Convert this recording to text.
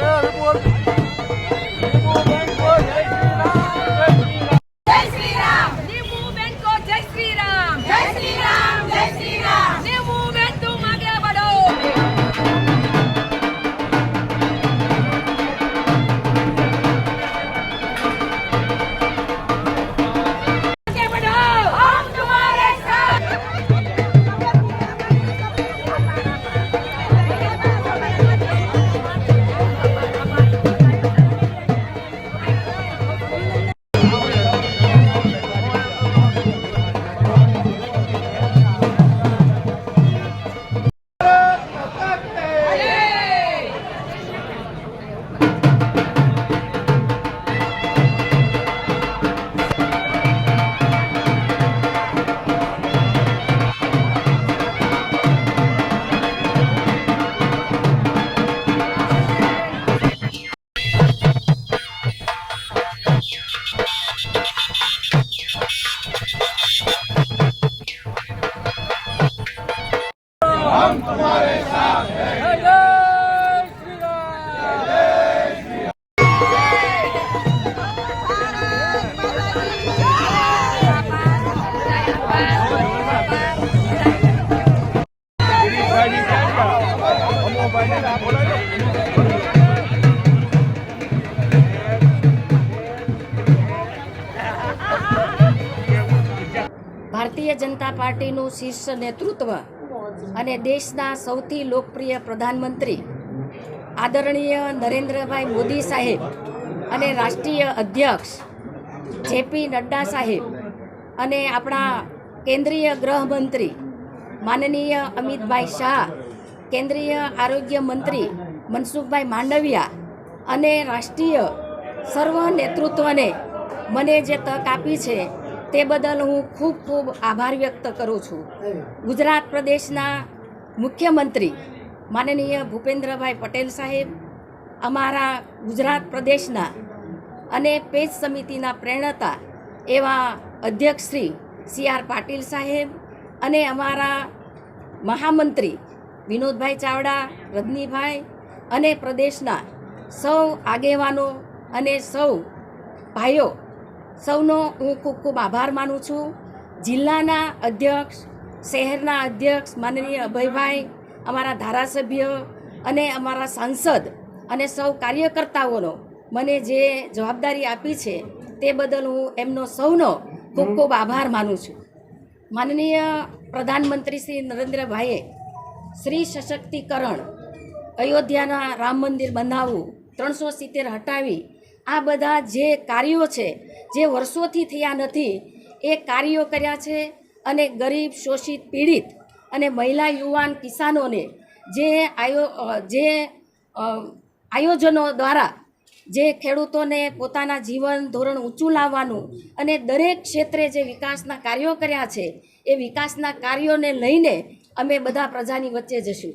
Yeah. हम तुम्हारे साथ हैं ભારતીય જનતા પાર્ટીનું શીર્ષ નેતૃત્વ અને દેશના સૌથી લોકપ્રિય પ્રધાનમંત્રી આદરણીય નરેન્દ્રભાઈ મોદી સાહેબ અને રાષ્ટ્રીય અધ્યક્ષ જેપી નડ્ડા સાહેબ અને આપણા કેન્દ્રીય ગૃહમંત્રી માનનીય અમિતભાઈ શાહ, કેન્દ્રીય આરોગ્ય મંત્રી મનસુખભાઈ માંડવિયા અને રાષ્ટ્રીય સર્વ નેતૃત્વને મને જે તક આપી છે તે બદલ હું ખૂબ ખૂબ આભાર વ્યક્ત કરું છું. ગુજરાત પ્રદેશના મુખ્યમંત્રી માનનીય ભૂપેન્દ્રભાઈ પટેલ સાહેબ, અમારા ગુજરાત પ્રદેશના અને પેજ સમિતિના પ્રેરણતા એવા અધ્યક્ષ શ્રી સી આર પાટીલ સાહેબ અને અમારા મહામંત્રી વિનોદભાઈ ચાવડા, રજનીભાઈ અને પ્રદેશના સૌ આગેવાનો અને સૌ ભાઈઓ સૌનો હું ખૂબ ખૂબ આભાર માનું છું. જિલ્લાના અધ્યક્ષ, શહેરના અધ્યક્ષ માનનીય અભયભાઈ, અમારા ધારાસભ્ય અને અમારા સાંસદ અને સૌ કાર્યકર્તાઓનો મને જે જવાબદારી આપી છે તે બદલ હું એમનો સૌનો ખૂબ ખૂબ આભાર માનું છું. માનનીય પ્રધાનમંત્રી શ્રી નરેન્દ્રભાઈએ સ્ત્રી સશક્તિકરણ અયોધ્યાના રામ મંદિર બનાવવું ત્રણસો સિત્તેર હટાવી આ બધા જે કાર્યો છે, જે વર્ષોથી થયા નથી, એ કાર્યો કર્યા છે અને ગરીબ, શોષિત, પીડિત અને મહિલા, યુવાન, કિસાનોને જે આયો જે આયોજનો દ્વારા જે ખેડૂતોને પોતાના જીવન ધોરણ ઊંચું લાવવાનું અને દરેક ક્ષેત્રે જે વિકાસના કાર્યો કર્યા છે, એ વિકાસના કાર્યોને લઈને અમે બધા પ્રજાની વચ્ચે જશું.